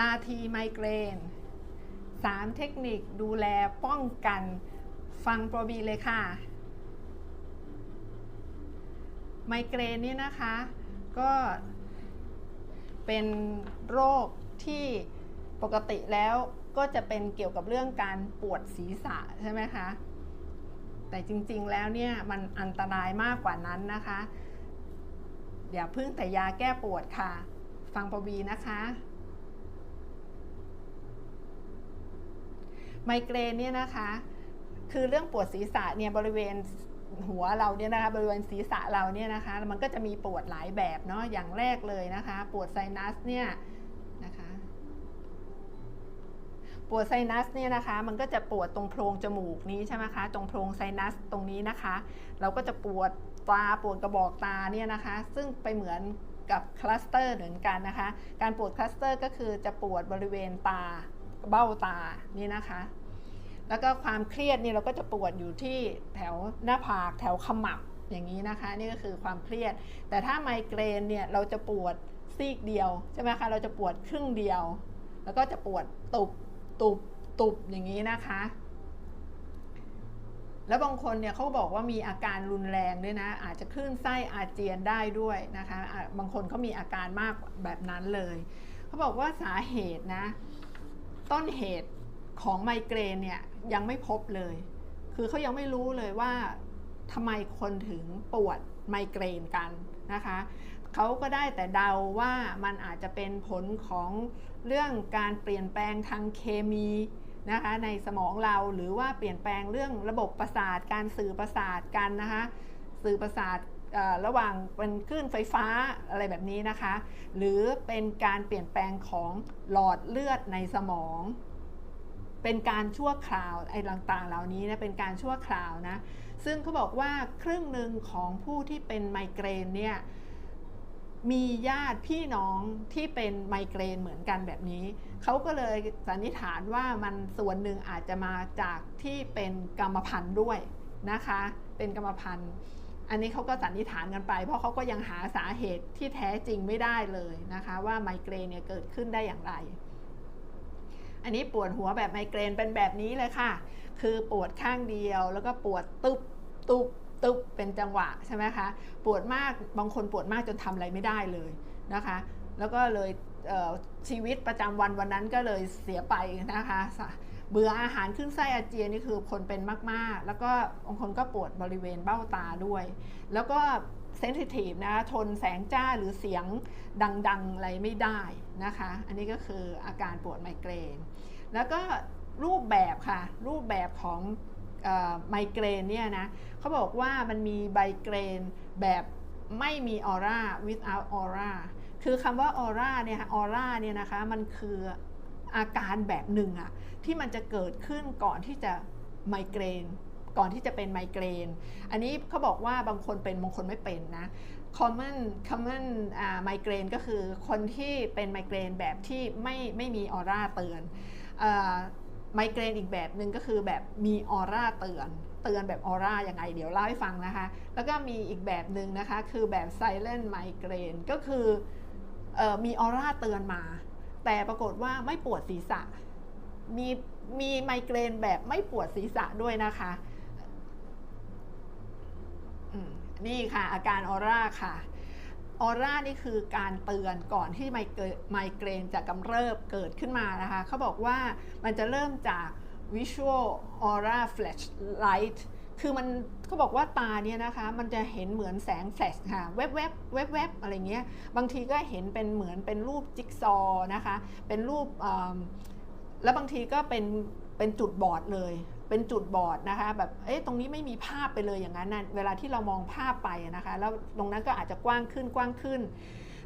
ลาทีไมเกรน 3 เทคนิคดูแลป้องกัน ฟังโปรบีเลยค่ะ ไมเกรนนี่นะคะ ก็เป็นโรคที่ปกติแล้วก็จะเป็นเกี่ยวกับเรื่องการปวดศีรษะใช่ไหมคะ แต่จริงๆแล้วเนี่ยมันอันตรายมากกว่านั้นนะคะอย่าพึ่งแต่ยาแก้ปวดค่ะ ฟังปบีนะคะ ไมเกรนเนี่ยนะคะ คือเรื่องปวดศีรษะเนี่ยบริเวณหัวเราเนี่ยนะคะบริเวณศีรษะเราเนี่ยนะคะ มันก็จะมีปวดหลายแบบเนาะอย่างแรกเลยนะคะ ปวดไซนัสเนี่ยนะคะปวดไซนัสเนี่ยนะคะ มันก็จะปวดตรงโพรงจมูกนี้ใช่ไหมคะ ตรงโพรงไซนัสตรงนี้นะคะ เราก็จะปวดตาปวดกระบอกตาเนี่ยนะคะ ซึ่งไปเหมือนกับคลัสเตอร์เหมือนกันนะคะ การปวดคลัสเตอร์ก็คือจะปวดบริเวณตา เบ้าตานี่นะคะ แล้วก็ความเครียดนี่เราก็จะปวดอยู่ที่แถวหน้าผากแถวขมับอย่างนี้นะคะ นี่ก็คือความเครียด แต่ถ้าไมเกรนเนี่ยเราจะปวดซีกเดียวใช่ไหมคะเราจะปวดครึ่งเดียว แล้วก็จะปวดตุบตุบตุบอย่างนี้นะคะ แล้วบางคนเนี่ยเขาบอกว่ามีอาการรุนแรงด้วยนะ อาจจะคลื่นไส้อาเจียนได้ด้วยนะคะะบางคนเขามีอาการมากแบบนั้นเลย เขาบอกว่าสาเหตุนะ ต้นเหตุของไมเกรนเนี่ยยังไม่พบเลย คือเขายังไม่รู้เลยว่าทำไมคนถึงปวดไมเกรนกันนะคะเขาก็ได้แต่เดาว่ามันอาจจะเป็นผลของเรื่องการเปลี่ยนแปลงทางเคมีนะคะในสมองเราหรือว่าเปลี่ยนแปลงเรื่องระบบประสาทการสื่อประสาทกันนะคะสื่อประสาท ระหว่างเป็นคลื่นไฟฟ้าอะไรแบบนี้นะคะ หรือเป็นการเปลี่ยนแปลงของหลอดเลือดในสมอง เป็นการชั่วคราวไอ้ต่างๆ เหล่านี้นะเป็นการชั่วคราวนะซึ่งเขาบอกว่าครึ่งหนึ่งของผู้ที่เป็นไมเกรนเนี่ยมีญาติพี่น้องที่เป็นไมเกรนเหมือนกันแบบนี้ เขาก็เลยสันนิษฐานว่ามันส่วนหนึ่งอาจจะมาจากที่เป็นกรรมพันธุ์ด้วยนะคะ เป็นกรรมพันธุ์ อันนี้เขาก็สันนิษฐานกันไป เพราะเขาก็ยังหาสาเหตุที่แท้จริงไม่ได้เลยนะคะ ว่าไมเกรนเนี่ยเกิดขึ้นได้อย่างไร อันนี้ปวดหัวแบบไมเกรนเป็นแบบนี้เลยค่ะ คือปวดข้างเดียวแล้วก็ปวดตุบตุบตึบเป็นจังหวะใช่ไหมคะปวดมากบางคนปวดมากจนทำอะไรไม่ได้เลยนะคะ แล้วก็เลยชีวิตประจำวันวันนั้นก็เลยเสียไปนะคะ เบื่ออาหารขึ้นไส้อาเจียนนี่คือคนเป็นมาก ๆ แล้วก็บางคนก็ปวดบริเวณเบ้าตาด้วย แล้วก็เซนซิทีฟนะทนแสงจ้าหรือเสียงดัง ๆ อะไรไม่ได้นะคะ อันนี้ก็คืออาการปวดไมเกรน แล้วก็รูปแบบค่ะ รูปแบบของไมเกรนเนี่ยนะเขาบอกว่ามันมีไมเกรนแบบไม่มีออร่า without aura คือคำว่าออร่าเนี่ยออร่าเนี่ยนะคะ มันคือ อาการแบบหนึ่งอะที่มันจะเกิดขึ้นก่อนที่จะไมเกรน ก่อนที่จะเป็นไมเกรน อันนี้เขาบอกว่าบางคนเป็นบางคนไม่เป็นนะ common common ไมเกรนก็คือคนที่เป็นไมเกรนแบบที่ไม่ไม่มีออร่าเตือนไมเกรนอีกแบบหนึ่งก็คือแบบมีออร่าเตือน เตือนแบบออร่ายังไง เดี๋ยวเล่าให้ฟังนะคะ แล้วก็มีอีกแบบหนึ่งนะคะ คือแบบไซเลนไมเกรนก็คืออมีออร่าเตือนมา แต่ปรากฏว่าไม่ปวดศีรษะ มีมีไมเกรนแบบไม่ปวดศีรษะด้วยนะคะนี่ค่ะ อาการออร่าค่ะออร่านี่คือการเตือนก่อนที่ไมเกรนจะกำเริบเกิดขึ้นมานะคะเขาบอกว่ามันจะเริ่มจาก visual aura flash light คือมันเขาบอกว่าตาเนี่ยนะคะ มันจะเห็นเหมือนแสงแฟลชค่ะแวบแวบแวบแวบอะไรเงี้ยบางทีก็เห็นเป็นเหมือนเป็นรูปจิ๊กซอนะคะ เป็นรูปแล้วบางทีก็เป็นเป็นจุดบอดเลย เป็นจุดบอดนะคะแบบเอ๊ะตรงนี้ไม่มีภาพไปเลยอย่างนั้นนะเวลาที่เรามองภาพไปนะคะ แล้วตรงนั้นก็อาจจะกว้างขึ้นกว้างขึ้น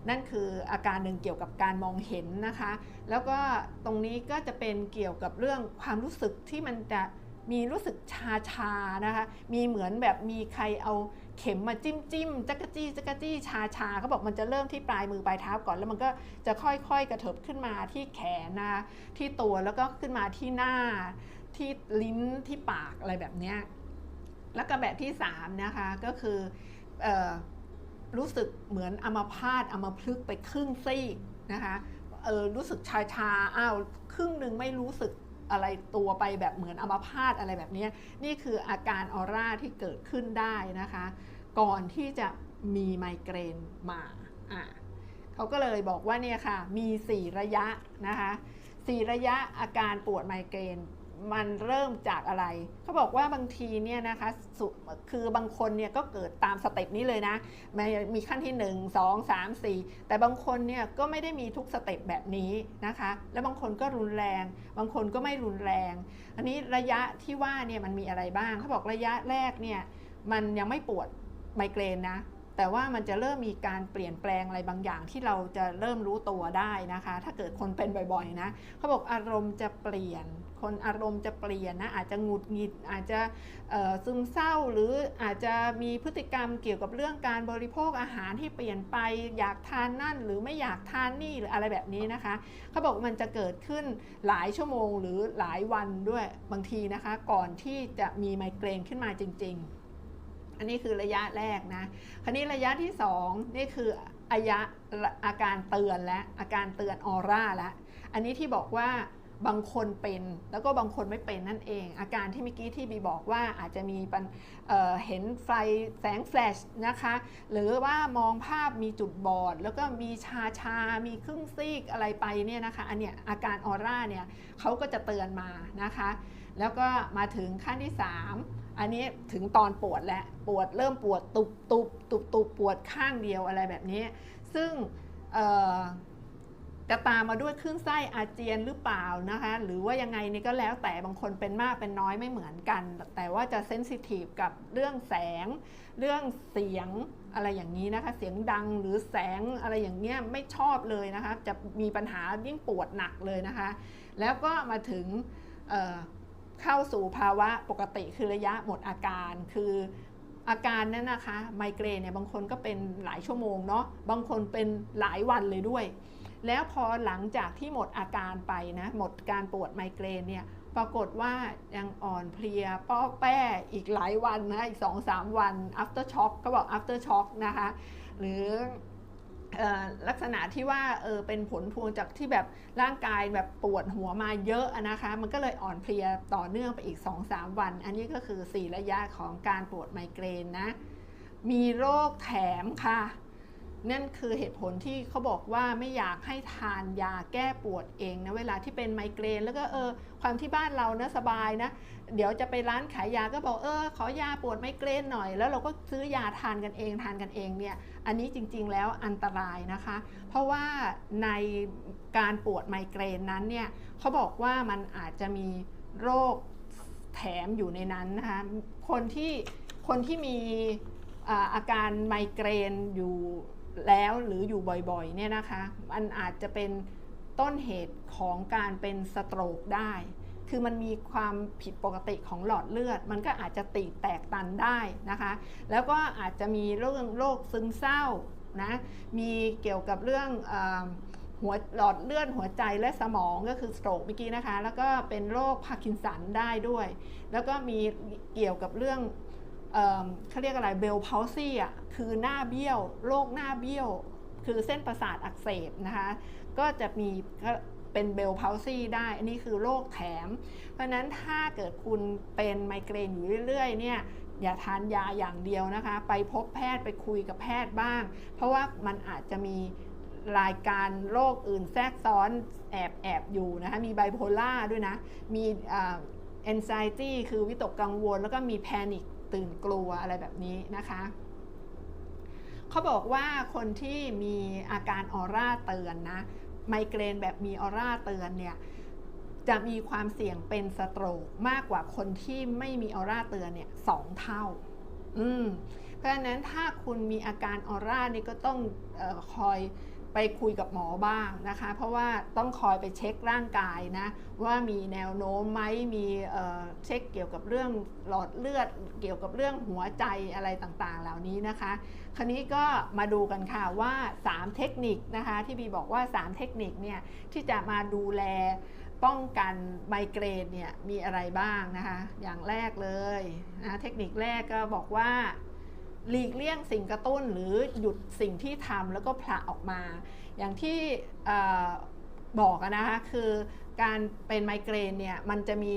นั่นคืออาการหนึ่งเกี่ยวกับการมองเห็นนะคะ แล้วก็ตรงนี้ก็จะเป็นเกี่ยวกับเรื่องความรู้สึกที่มันจะ มีรู้สึกชาชานะคะ มีเหมือนแบบมีใครเอาเข็มมาจิ้มจิ้มจักจี้จักจี้ชาชาเขาบอกมันจะเริ่มที่ปลายมือปลายเท้าก่อน แล้วมันก็จะค่อยๆกระเถิบขึ้นมาที่แขนนะที่ตัวแล้วก็ขึ้นมาที่หน้า ที่ลิ้นที่ปากอะไรแบบนี้แล้วก็แบบที่3นะคะก็คืออรู้สึกเหมือนอัมพาตอัมพฤกไปครึ่งซีกนะคะรู้สึกชาชาอ้าวครึ่งหนึ่งไม่รู้สึก อะไรตัวไปแบบเหมือนอัมพาตอะไรแบบนี้นี่คืออาการออร่าที่เกิดขึ้นได้นะคะ ก่อนที่จะมีไมเกรนมาอะเขาก็เลยบอกว่าเนี่ยค่ะมี 4 ระยะนะคะ4ระยะอาการปวดไมเกรน มันเริ่มจากอะไร เขาบอกว่าบางทีเนี่ยนะคะคือบางคนเนี่ยก็เกิดตามสเต็ปนี้เลยนะมันมีขั้นที่ 1 2 3 4 แต่บางคนเนี่ยก็ไม่ได้มีทุกสเต็ปแบบนี้นะคะ แล้วบางคนก็รุนแรง บางคนก็ไม่รุนแรง อันนี้ระยะที่ว่าเนี่ยมันมีอะไรบ้าง เขาบอกระยะแรกเนี่ยมันยังไม่ปวดไมเกรนนะแต่ว่ามันจะเริ่มมีการเปลี่ยนแปลงอะไรบางอย่างที่เราจะเริ่มรู้ตัวได้นะคะ ถ้าเกิดคนเป็นบ่อยๆนะ เขาบอกอารมณ์จะเปลี่ยน คนอารมณ์จะเปลี่ยนนะอาจจะหงุดหงิดอาจจะซึมเศร้า หรืออาจจะมีพฤติกรรมเกี่ยวกับเรื่องการบริโภคอาหารที่เปลี่ยนไปอยากทานนั่น หรือไม่อยากทานนี่หรืออะไรแบบนี้นะคะเขาบอกมันจะเกิดขึ้นหลายชั่วโมงหรือหลายวันด้วยบางทีนะคะ ก่อนที่จะมีไมเกรนขึ้นมาจริง ๆ อันนี้คือระยะแรกนะคราวนี้ระยะที่ 2 นี่คืออายะอาการเตือนและอาการเตือนออร่าและ อันนี้ที่บอกว่า บางคนเป็นแล้วก็บางคนไม่เป็นนั่นเอง อาการที่เมื่อกี้ที่บีบอกว่าอาจจะมีปัญเเห็นไฟแสงแฟลชนะคะ หรือว่ามองภาพมีจุดบอด แล้วก็มีชาชา มีครึ่งซีกอะไรไปเนี่ยนะคะ อันเนี้ยอาการออร่าเนี่ยเขาก็จะเตือนมานะคะ แล้วก็มาถึงขั้นที่ 3 อันนี้ถึงตอนปวดแล้วปวดเริ่มปวดตุบตุบตุบตุบปวดข้างเดียวอะไรแบบนี้ ซึ่ง จะตามมาด้วยคลื่นไส้อาเจียนหรือเปล่านะคะ หรือว่ายังไงนี่ก็แล้วแต่บางคนเป็นมากเป็นน้อยไม่เหมือนกัน แต่ว่าจะเซนซิทีฟกับเรื่องแสง เรื่องเสียงอะไรอย่างนี้นะคะ เสียงดังหรือแสงอะไรอย่างเงี้ยไม่ชอบเลยนะคะ จะมีปัญหายิ่งปวดหนักเลยนะคะ แล้วก็มาถึงเข้าสู่ภาวะปกติคือระยะหมดอาการคืออาการนั้นนะคะไมเกรนเนี่ยบางคนก็เป็นหลายชั่วโมงเนาะบางคนเป็นหลายวันเลยด้วย แล้วพอหลังจากที่หมดอาการไปนะ หมดการปวดไมเกรนเนี่ย ปรากฏว่ายังอ่อนเพลียป้อแป้อีกหลายวันนะ อีก 2-3 วัน after shock ก็บอก after shock นะคะ หรือลักษณะที่ว่าเออเป็นผลพวงจากที่แบบร่างกายแบบปวดหัวมาเยอะนะคะ มันก็เลยอ่อนเพลียต่อเนื่องไปอีก 2-3 วัน อันนี้ก็คือ 4 ระยะของการปวดไมเกรนนะ มีโรคแถมค่ะ นั่นคือเหตุผลที่เขาบอกว่าไม่อยากให้ทานยาแก้ปวดเองนะเวลาที่เป็นไมเกรน แล้วก็เออความที่บ้านเรานะสบายนะ เดี๋ยวจะไปร้านขายยาก็บอกเออขอยาปวดไมเกรนหน่อย แล้วเราก็ซื้อยาทานกันเองทานกันเองเนี่ยอันนี้จริงๆแล้วอันตรายนะคะ เพราะว่าในการปวดไมเกรนนั้นเนี่ยเขาบอกว่ามันอาจจะมีโรคแถมอยู่ในนั้นนะคะคนที่คนที่มีอาการไมเกรนอยู่ แล้วหรืออยู่บ่อยๆเนี่ยนะคะมันอาจจะเป็นต้นเหตุของการเป็นสโตรกได้ คือมันมีความผิดปกติของหลอดเลือด มันก็อาจจะตีแตกตันได้นะคะ แล้วก็อาจจะมีเรื่องโรคซึมเศร้านะมีเกี่ยวกับเรื่องหัวหลอดเลือดหัวใจและสมองก็คือสโตรกเมื่อกี้นะคะ แล้วก็เป็นโรคพาร์กินสันได้ด้วย แล้วก็มีเกี่ยวกับเรื่อง เขาเรียกอะไรเบลพาวซี่อะคือหน้าเบี้ยวโรคหน้าเบี้ยว คือเส้นประสาทอักเสบนะคะก็จะมีเป็นเบลพาวซี่ได้ อันนี้คือโรคแถม เพราะนั้นถ้าเกิดคุณเป็นไมเกรนอยู่เรื่อยๆเนี่ยอย่าทานยาอย่างเดียวนะคะ ไปพบแพทย์ไปคุยกับแพทย์บ้าง เพราะว่ามันอาจจะมีรายการโรคอื่นแทรกซ้อนแอบแอบอยู่นะคะ มีไบโพล่าด้วยนะ มีเอนไซตี้คือวิตกกังวล แล้วก็มีแพนิค ตื่นกลัวอะไรแบบนี้นะคะเขาบอกว่าคนที่มีอาการออร่าเตือนนะไมเกรนแบบมีออร่าเตือนเนี่ยจะมีความเสี่ยงเป็นสโตรกมากกว่าคนที่ไม่มีออร่าเตือนเนี่ยสองเท่า อืมเพราะฉะนั้นถ้าคุณมีอาการออร่านี่ก็ต้องออคอย ไปคุยกับหมอบ้างนะคะ เพราะว่าต้องคอยไปเช็คร่างกายนะ ว่ามีแนวโน้มไหมมีเช็คเกี่ยวกับเรื่องหลอดเลือด เกี่ยวกับเรื่องหัวใจอะไรต่างๆ เหล่านี้นะคะ คราวนี้ก็มาดูกันค่ะว่า 3 เทคนิคนะคะที่บีบอกว่า 3 เทคนิคเนี่ยที่จะมาดูแลป้องกันไมเกรนเนี่ยมีอะไรบ้างนะคะ อย่างแรกเลยนะเทคนิคแรกก็บอกว่า หลีกเลี่ยงสิ่งกระตุ้นหรือหยุดสิ่งที่ทำแล้วก็ผละออกมา อย่างที่บอกนะคะคือการเป็นไมเกรนเนี่ยมันจะมี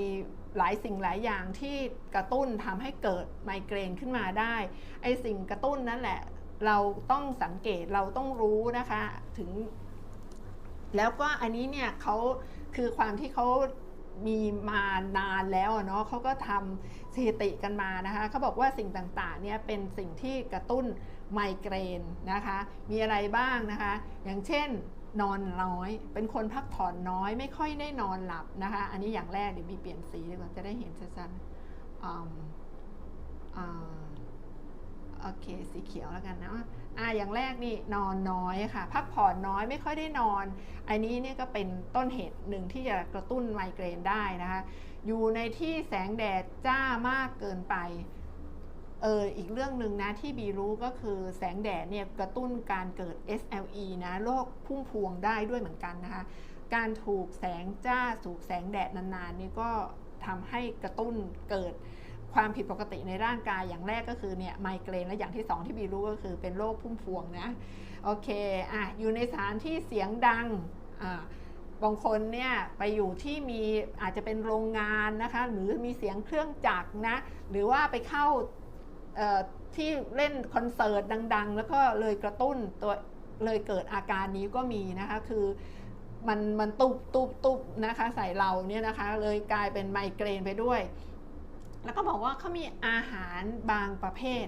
หลายสิ่งหลายอย่างที่กระตุ้นทำให้เกิดไมเกรนขึ้นมาได้ไอสิ่งกระตุ้นนั่นแหละเราต้องสังเกตเราต้องรู้นะคะถึง แล้วก็อันนี้เนี่ยเขาคือความที่เขา มีมานานแล้วเนาะเขาก็ทำสถิติกันมานะคะเขาบอกว่าสิ่งต่างๆเนี่ยเป็นสิ่งที่กระตุ้นไมเกรนนะคะ มีอะไรบ้างนะคะ อย่างเช่นนอนน้อย เป็นคนพักผ่อนน้อย ไม่ค่อยได้นอนหลับนะคะ อันนี้อย่างแรกเดี๋ยวมีเปลี่ยนสีดีกว่าจะได้เห็นชัดๆโอเค สีเขียวแล้วกันนะ อ่าอย่างแรกนี่นอนน้อยค่ะ พักผ่อนน้อยไม่ค่อยได้นอน อันนี้เนี่ยก็เป็นต้นเหตุหนึ่งที่จะกระตุ้นไมเกรนได้นะคะ อยู่ในที่แสงแดดจ้ามากเกินไปเอออีกเรื่องหนึ่งนะที่บีรู้ก็คือแสงแดดเนี่ยกระตุ้นการเกิด SLE นะโรคพุ่มพวงได้ด้วยเหมือนกันนะคะ การถูกแสงจ้าถูกแสงแดดนานๆนี่ก็ทำให้กระตุ้นเกิด ความผิดปกติในร่างกายอย่างแรกก็คือเนี่ยไมเกรนและอย่างที่สองที่บีรู้ก็คือเป็นโรคพุ่มพวงนะโอเคอะอยู่ในสถานที่เสียงดังอ่าบางคนเนี่ยไปอยู่ที่มีอาจจะเป็นโรงงานนะคะหรือมีเสียงเครื่องจักรนะหรือว่าไปเข้าที่เล่นคอนเสิร์ตดัง ๆ แล้วก็เลยกระตุ้นตัวเลยเกิดอาการนี้ก็มีนะคะคือมันมันตุบตุบตุบนะคะใส่เราเนี่ยนะคะเลยกลายเป็นไมเกรนไปด้วย แล้วก็บอกว่าเขามีอาหารบางประเภท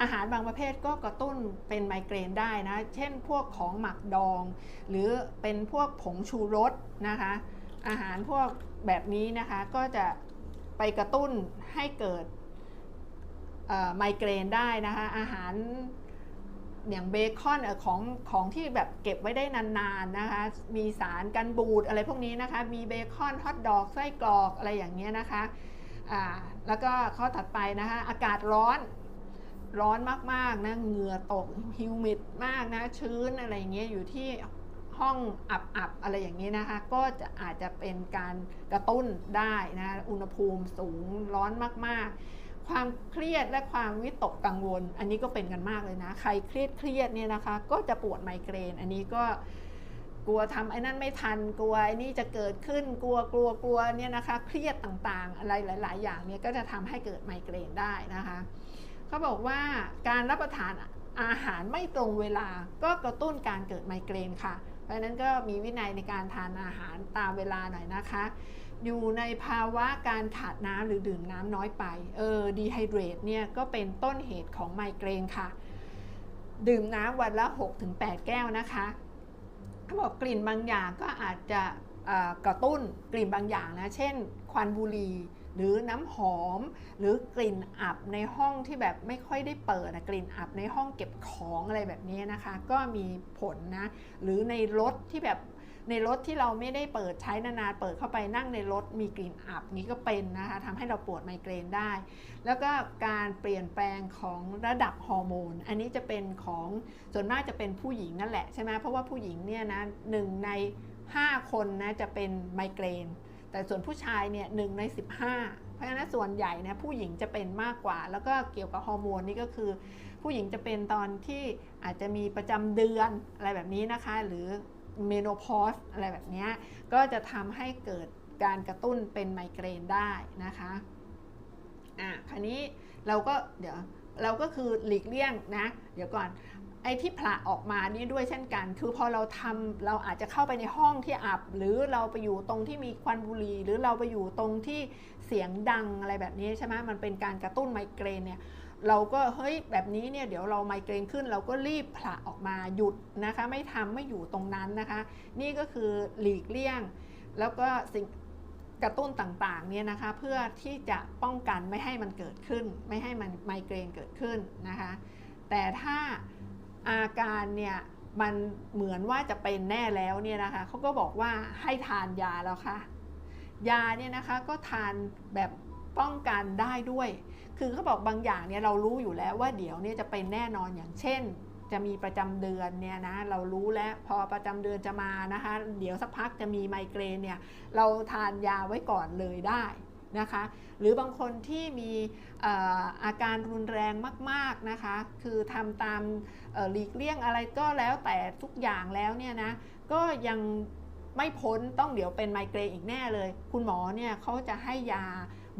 อาหารบางประเภทก็กระตุ้นเป็นไมเกรนได้นะ เช่นพวกของหมักดอง หรือเป็นพวกผงชูรสนะคะ อาหารพวกแบบนี้นะคะก็จะไปกระตุ้นให้เกิดไมเกรนได้นะคะ อาหารอย่างเบคอนของของที่แบบเก็บไว้ได้นานๆนะคะ มีสารกันบูดอะไรพวกนี้นะคะ มีเบคอนฮอทดอกไส้กรอกอะไรอย่างเงี้ยนะคะ อ่าแล้วก็ข้อถัดไปนะคะอากาศร้อนร้อนมากๆนะเหงื่อตกฮิวมิดมากนะชื้นอะไรเงี้ยอยู่ที่ห้องอับๆอะไรอย่างนี้นะคะก็จะอาจจะเป็นการกระตุ้นได้นะอุณหภูมิสูงร้อนมากๆ ความเครียดและความวิตกกังวล อันนี้ก็เป็นกันมากเลยนะ ใครเครียดเครียดเนี่ยนะคะ ก็จะปวดไมเกรน อันนี้ก็ กลัวทำไอ้นั่นไม่ทันกลัวไอ้นี่จะเกิดขึ้นกลัวกลัวกลัวเนี่ยนะคะเครียดต่างๆ อะไรหลาย ๆ อย่างเนี่ยก็จะทำให้เกิดไมเกรนได้นะคะเขาบอกว่าการรับประทานอาหารไม่ตรงเวลาก็กระตุ้นการเกิดไมเกรนค่ะเพราะนั้นก็มีวินัยในการทานอาหารตามเวลาหน่อยนะคะ อยู่ในภาวะการขาดน้ำหรือดื่มน้ำน้อยไป เออดีไฮเดรตเนี่ยก็เป็นต้นเหตุของไมเกรนค่ะ ดื่มน้ำวันละ 6-8 แก้วนะคะ เขาบอกกลิ่นบางอย่างก็อาจจะกระตุ้นกลิ่นบางอย่างนะ เช่น ควันบุหรี่หรือน้ำหอม หรือกลิ่นอับในห้องที่แบบไม่ค่อยได้เปิดนะกลิ่นอับในห้องเก็บของอะไรแบบนี้นะคะ ก็มีผลนะ หรือในรถที่แบบ ในรถที่เราไม่ได้เปิดใช้นานๆเปิดเข้าไปนั่งในรถมีกลิ่นอับนี้ก็เป็นนะคะทำให้เราปวดไมเกรนได้ แล้วก็การเปลี่ยนแปลงของระดับฮอร์โมน อันนี้จะเป็นของส่วนมากจะเป็นผู้หญิงนั่นแหละใช่ไหมเพราะว่าผู้หญิงเนี่ยนะหนึ่งใน 5 คนนะจะเป็นไมเกรน แต่ส่วนผู้ชายเนี่ยหนึ่งใน 15เพราะฉะนั้นส่วนใหญ่นะผู้หญิงจะเป็นมากกว่า แล้วก็เกี่ยวกับฮอร์โมนนี่ก็คือ ผู้หญิงจะเป็นตอนที่อาจจะมีประจำเดือนอะไรแบบนี้นะคะ หรือ เมโนพอสอะไรแบบนี้ก็จะทำให้เกิดการกระตุ้นเป็นไมเกรนได้นะคะอะคราวนี้เราก็เดี๋ยวเราก็คือหลีกเลี่ยงนะ เดี๋ยวก่อนไอ้ที่ผละออกมานี่ด้วยเช่นกัน คือพอเราทำเราอาจจะเข้าไปในห้องที่อับ หรือเราไปอยู่ตรงที่มีควันบุหรี่ หรือเราไปอยู่ตรงที่เสียงดังอะไรแบบนี้ใช่ไหมมันเป็นการกระตุ้นไมเกรนเนี่ย เราก็เฮ้ยแบบนี้เนี่ยเดี๋ยวเราไมเกรนขึ้น เราก็รีบผละออกมาหยุดนะคะ ไม่ทำไม่อยู่ตรงนั้นนะคะ นี่ก็คือหลีกเลี่ยง แล้วก็สิ่งกระตุ้นต่างๆเนี่ยนะคะ เพื่อที่จะป้องกันไม่ให้มันเกิดขึ้น ไม่ให้มันไมเกรนเกิดขึ้นนะคะ แต่ถ้าอาการเนี่ยมันเหมือนว่าจะเป็นแน่แล้วเนี่ยนะคะเขาก็บอกว่าให้ทานยาแล้วค่ะ ยาเนี่ยนะคะก็ทานแบบป้องกันได้ด้วย คือเขาบอกบางอย่างเนี่ยเรารู้อยู่แล้วว่าเดี๋ยวเนี่ยจะเป็นแน่นอนอย่างเช่น จะมีประจำเดือนเนี่ยนะเรารู้แล้วพอประจำเดือนจะมานะคะ เดี๋ยวสักพักจะมีไมเกรนเนี่ยเราทานยาไว้ก่อนเลยได้นะคะหรือบางคนที่มีอาการรุนแรงมากๆนะคะ คือทำตามหลีกเลี่ยงอะไรก็แล้วแต่ทุกอย่างแล้วเนี่ยนะก็ยังไม่พ้นต้องเดี๋ยวเป็นไมเกรนอีกแน่เลย คุณหมอเนี่ยเขาจะให้ยา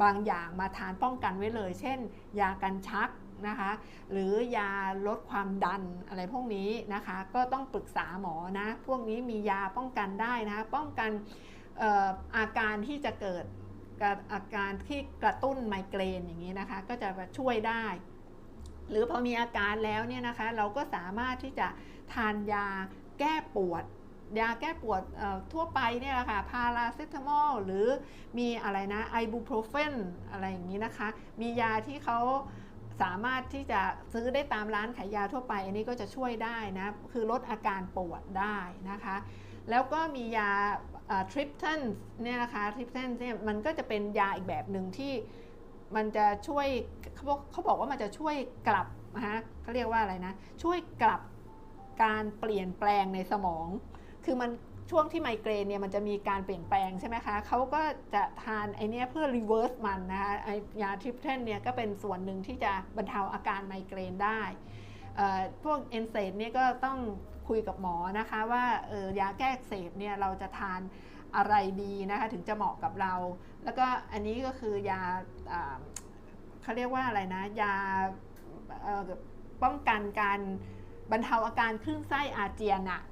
บางอย่างมาทานป้องกันไว้เลย เช่น ยากันชักนะคะหรือยาลดความดันอะไรพวกนี้นะคะก็ต้องปรึกษาหมอนะพวกนี้มียาป้องกันได้นะป้องกันอาการที่จะเกิดอาการที่กระตุ้นไมเกรนอย่างนี้นะคะก็จะช่วยได้ หรือพอมีอาการแล้วเนี่ยนะคะเราก็สามารถที่จะทานยาแก้ปวด ยาแก้ปวดทั่วไปเนี่ยแหละค่ะ พาราเซตามอลหรือมีอะไรนะไอบูโปรเฟนอะไรอย่างนี้นะคะ มียาที่เขาสามารถที่จะซื้อได้ตามร้านขายยาทั่วไป อันนี้ก็จะช่วยได้นะ คือลดอาการปวดได้นะคะ แล้วก็มียาทริปทันเนี่ยนะคะทริปทันเนี่ยมันก็จะเป็นยาอีกแบบหนึ่งที่มันจะช่วยเขาบอกเขาบอกว่ามันจะช่วยกลับนะฮะเขาเรียกว่าอะไรนะ ช่วยกลับการเปลี่ยนแปลงในสมอง คือมันช่วงที่ไมเกรนเนี่ยมันจะมีการเปลี่ยนแปลงใช่ไหมคะเขาก็จะทานไอเนี้ยเพื่อรีเวิร์สมันนะคะไอยาทริปเทนเนี่ยก็เป็นส่วนหนึ่งที่จะบรรเทาอาการไมเกรนได้ พวกเอนเซดเนี่ยก็ต้องคุยกับหมอนะคะว่าเออยาแก้เสบเนี่ยเราจะทานอะไรดีนะคะถึงจะเหมาะกับเรา แล้วก็อันนี้ก็คือยาเขาเรียกว่าอะไรนะ ยาป้องกันการบรรเทาอาการคลื่นไส้อาเจียนอะ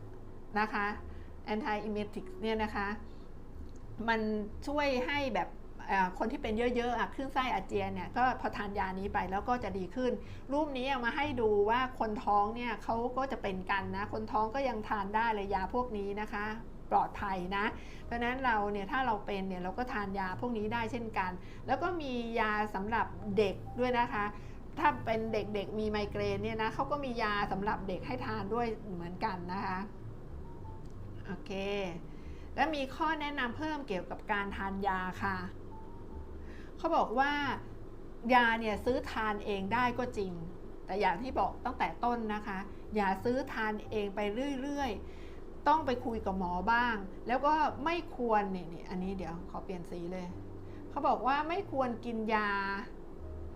นะคะ anti emetic เนี่ยนะคะ มันช่วยให้แบบคนที่เป็นเยอะๆคลื่นไส้อาเจียนเนี่ยก็พอทานยานี้ไปแล้วก็จะดีขึ้น รูปนี้เอามาให้ดูว่าคนท้องเนี่ยเขาก็จะเป็นกันนะ คนท้องก็ยังทานได้เลยยาพวกนี้นะคะ ปลอดภัยนะ เพราะนั้นเราเนี่ยถ้าเราเป็นเนี่ยเราก็ทานยาพวกนี้ได้เช่นกัน แล้วก็มียาสำหรับเด็กด้วยนะคะ ถ้าเป็นเด็กๆมีไมเกรนเนี่ยนะเขาก็มียาสำหรับเด็กให้ทานด้วยเหมือนกันนะคะ โอเค แล้วมีข้อแนะนำเพิ่มเกี่ยวกับการทานยาค่ะ เขาบอกว่ายาเนี่ยซื้อทานเองได้ก็จริง แต่อย่างที่บอกตั้งแต่ต้นนะคะ อย่าซื้อทานเองไปเรื่อยๆ ต้องไปคุยกับหมอบ้าง แล้วก็ไม่ควรเนี่ยนี่อันนี้เดี๋ยวขอเปลี่ยนสีเลย เขาบอกว่าไม่ควรกินยา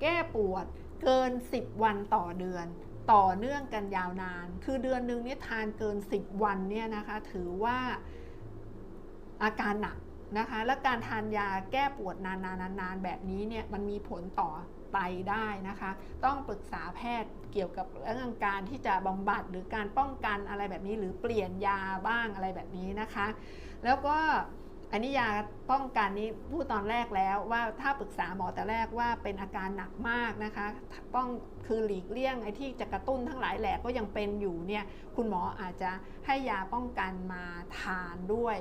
แก้ปวดเกิน 10 วันต่อเดือน ต่อเนื่องกันยาวนาน คือเดือนหนึ่งนี่ทานเกิน 10 วันเนี่ยนะคะถือว่าอาการหนักนะคะ และการทานยาแก้ปวดนานๆๆแบบนี้เนี่ยมันมีผลต่อไตได้นะคะ ต้องปรึกษาแพทย์เกี่ยวกับเรื่องการที่จะบำบัดหรือการป้องกันอะไรแบบนี้ หรือเปลี่ยนยาบ้างอะไรแบบนี้นะคะ แล้วก็ อันนี้ยาป้องกันนี้พูดตอนแรกแล้วว่าถ้าปรึกษาหมอแต่แรกว่าเป็นอาการหนักมากนะคะป้องคือหลีกเลี่ยงไอ้ที่จะกระตุ้นทั้งหลายแหละก็ยังเป็นอยู่เนี่ยคุณหมออาจจะให้ยาป้องกันมาทานด้วย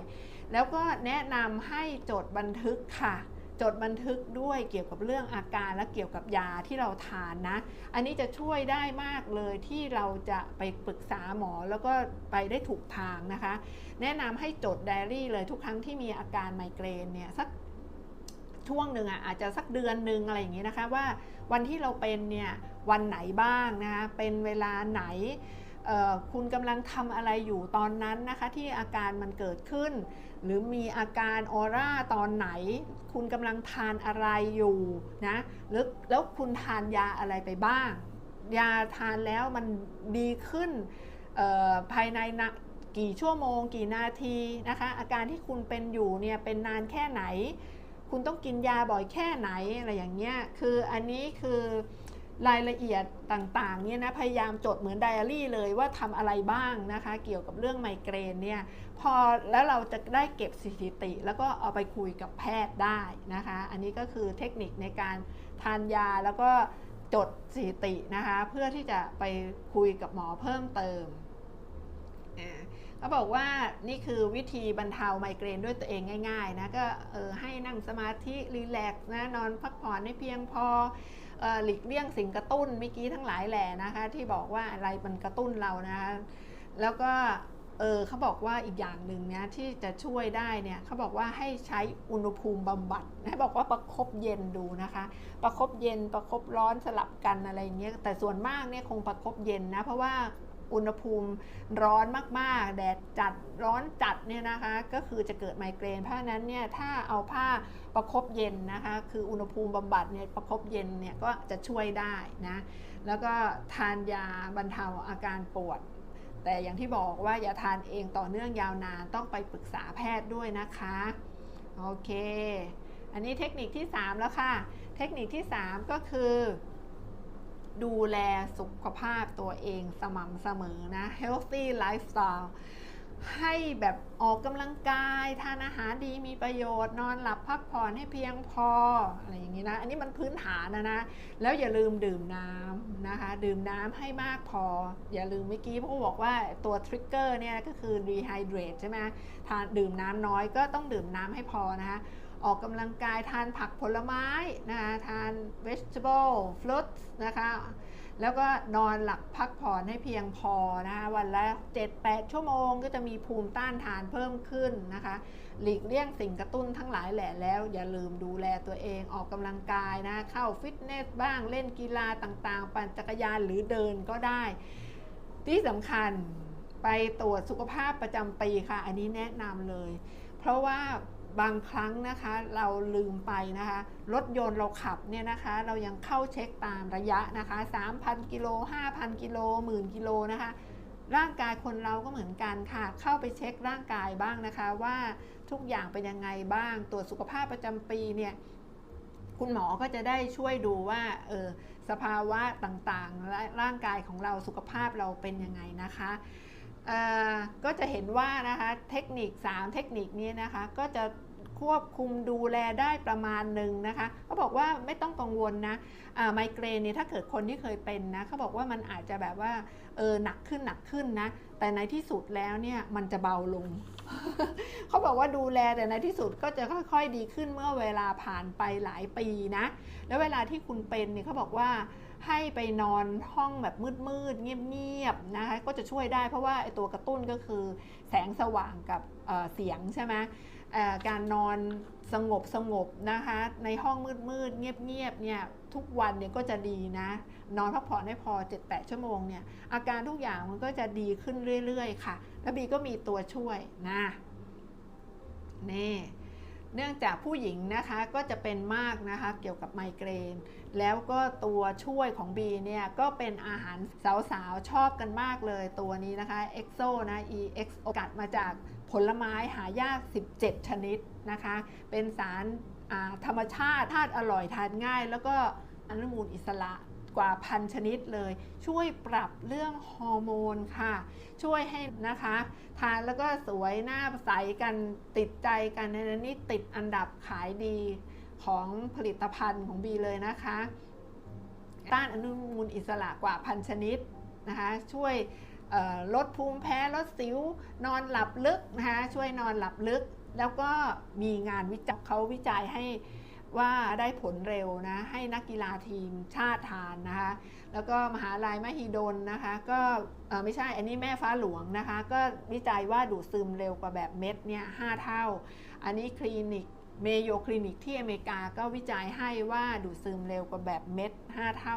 แล้วก็แนะนำให้จดบันทึกค่ะ จดบันทึกด้วยเกี่ยวกับเรื่องอาการและเกี่ยวกับยาที่เราทานนะ อันนี้จะช่วยได้มากเลยที่เราจะไปปรึกษาหมอแล้วก็ไปได้ถูกทางนะคะ แนะนำให้จดไดอารี่เลยทุกครั้งที่มีอาการไมเกรนเนี่ยสักช่วงหนึ่งอะอาจจะสักเดือนหนึ่งอะไรอย่างนี้นะคะว่าวันที่เราเป็นเนี่ยวันไหนบ้างนะคะเป็นเวลาไหนคุณกำลังทำอะไรอยู่ตอนนั้นนะคะที่อาการมันเกิดขึ้น หรือมีอาการออร่าตอนไหน คุณกำลังทานอะไรอยู่นะแล้วแล้วคุณทานยาอะไรไปบ้าง ยาทานแล้วมันดีขึ้นภายในนะกี่ชั่วโมง กี่นาทีนะคะ อาการที่คุณเป็นอยู่เนี่ยเป็นนานแค่ไหน คุณต้องกินยาบ่อยแค่ไหนอะไรอย่างเงี้ยคืออันนี้คือ รายละเอียดต่างๆเนี่ยนะพยายามจดเหมือนไดอารี่เลยว่าทำอะไรบ้างนะคะ เกี่ยวกับเรื่องไมเกรนเนี่ยพอแล้วเราจะได้เก็บสถิติ แล้วก็เอาไปคุยกับแพทย์ได้นะคะ อันนี้ก็คือเทคนิคในการทานยาแล้วก็จดสถิตินะคะ เพื่อที่จะไปคุยกับหมอเพิ่มเติมเขาบอกว่านี่คือวิธีบรรเทาไมเกรนด้วยตัวเองง่าย ๆ นะก็เออให้นั่งสมาธิรีแลกซ์นะนอนพักผ่อนให้เพียงพอ หลีกเลี่ยงสิ่งกระตุ้นเมื่อกี้ทั้งหลายแหล่นะคะ ที่บอกว่าอะไรมันกระตุ้นเรานะคะแล้วก็เออเขาบอกว่าอีกอย่างหนึ่งเนี่ยที่จะช่วยได้เนี่ยเขาบอกว่าให้ใช้อุณหภูมิบำบัดนะบอกว่าประครบเย็นดูนะคะ ประครบเย็นประครบร้อนสลับกันอะไรเงี้ยแต่ส่วนมากเนี่ยคงประครบเย็นนะเพราะว่า อุณหภูมิร้อนมากๆ แดดจัดร้อนจัดเนี่ยนะคะ ก็คือจะเกิดไมเกรน เพราะนั้นเนี่ยถ้าเอาผ้าประครบเย็นนะคะ คืออุณหภูมิบำบัดเนี่ยประครบเย็นเนี่ยก็จะช่วยได้นะ แล้วก็ทานยาบรรเทาอาการปวด แต่อย่างที่บอกว่าอย่าทานเองต่อเนื่องยาวนานต้องไปปรึกษาแพทย์ด้วยนะคะ โอเค อันนี้เทคนิคที่ 3 แล้วค่ะ เทคนิคที่ 3 ก็คือ ดูแลสุขภาพตัวเองสม่ำเสมอนะ healthy lifestyle ให้แบบออกกำลังกาย ทานอาหารดีมีประโยชน์ นอนหลับพักผ่อนให้เพียงพอ อะไรอย่างนี้นะ อันนี้มันพื้นฐานนะนะ แล้วอย่าลืมดื่มน้ำนะคะ ดื่มน้ำให้มากพอ อย่าลืมเมื่อกี้พ่อบอกว่าตัวทริกเกอร์เนี่ยก็คือ rehydrate ใช่ไหมทานดื่มน้ำน้อยก็ต้องดื่มน้ำให้พอนะคะ ออกกำลังกายทานผักผลไม้นะคะทาน vegetable fruits นะคะแล้วก็นอนหลับพักผ่อนให้เพียงพอนะคะวันละ 7-8 ชั่วโมงก็จะมีภูมิต้านทานเพิ่มขึ้นนะคะ หลีกเลี่ยงสิ่งกระตุ้นทั้งหลายแหละแล้ว อย่าลืมดูแลตัวเองออกกำลังกายนะ เข้าฟิตเนสบ้างเล่นกีฬาต่างๆ ปั่นจักรยานหรือเดินก็ได้ ที่สำคัญไปตรวจสุขภาพประจำปีค่ะ อันนี้แนะนำเลย เพราะว่า บางครั้งนะคะเราลืมไปนะคะรถยนต์เราขับเนี่ยนะคะ เรายังเข้าเช็คตามระยะนะคะ 3,000 กิโล 5,000 กิโลหมื่นกิโลนะคะ ร่างกายคนเราก็เหมือนกันค่ะ เข้าไปเช็คร่างกายบ้างนะคะว่าทุกอย่างเป็นยังไงบ้าง ตรวจสุขภาพประจำปีเนี่ยคุณหมอก็จะได้ช่วยดูว่าเออสภาวะต่างๆ และร่างกายของเราสุขภาพเราเป็นยังไงนะคะ ก็จะเห็นว่านะคะเทคนิค 3 เทคนิคนี้นะคะก็จะควบคุมดูแลได้ประมาณหนึ่งนะคะเขาบอกว่าไม่ต้องกังวลนะไมเกรนเนี่ยถ้าเกิดคนที่เคยเป็นนะเขาบอกว่ามันอาจจะแบบว่าเออหนักขึ้นหนักขึ้นนะแต่ในที่สุดแล้วเนี่ยมันจะเบาลง เขาบอกว่าดูแลแต่ในที่สุดก็จะค่อย ๆ ดีขึ้นเมื่อเวลาผ่านไปหลายปีนะแล้วเวลาที่คุณเป็นเนี่ยเขาบอกว่า ให้ไปนอนห้องแบบมืดๆเงียบๆนะคะก็จะช่วยได้เพราะว่าไอตัวกระตุ้นก็คือแสงสว่างกับเสียงใช่ไหมการนอนสงบสงบนะคะในห้องมืดๆเงียบๆเนี่ยทุกวันเนี่ยก็จะดีนะ นอนพักผ่อนให้พอ 7-8 ชั่วโมงเนี่ยอาการทุกอย่างมันก็จะดีขึ้นเรื่อยๆ ค่ะ แล้วบีก็มีตัวช่วยนะนี่ เนื่องจากผู้หญิงนะคะก็จะเป็นมากนะคะเกี่ยวกับไมเกรน แล้วก็ตัวช่วยของบีเนี่ยก็เป็นอาหารสาวๆ ชอบกันมากเลยตัวนี้นะคะ EXO นะ EXO กัดมาจากผลไม้หายาก 17 ชนิดนะคะ เป็นสารธรรมชาติธาตุอร่อยทานง่าย แล้วก็อนุมูลอิสระ กว่าพันชนิดเลย ช่วยปรับเรื่องฮอร์โมนค่ะ ช่วยให้นะคะทานแล้วก็สวยหน้าใสกันติดใจกันในนี้ติดอันดับขายดีของผลิตภัณฑ์ของบีเลยนะคะ ต้านอนุมูลอิสระกว่าพันชนิดนะคะช่วยลดภูมิแพ้ลดสิวนอนหลับลึกนะคะช่วยนอนหลับลึก แล้วก็มีงานวิจัยเขาวิจัยให้ ว่าได้ผลเร็วนะให้นักกีฬาทีมชาติทานนะคะแล้วก็มหาลัยมหิดลนะคะก็ไม่ใช่อันนี้แม่ฟ้าหลวงนะคะก็วิจัยว่าดูดซึมเร็วกว่าแบบเม็ดเนี่ยหเท่า อันนี้คลินิกเมโยคลินิกที่อเมริกาก็วิจัยให้ว่าดูดซึมเร็วกว่าแบบเม็ด 5 เท่า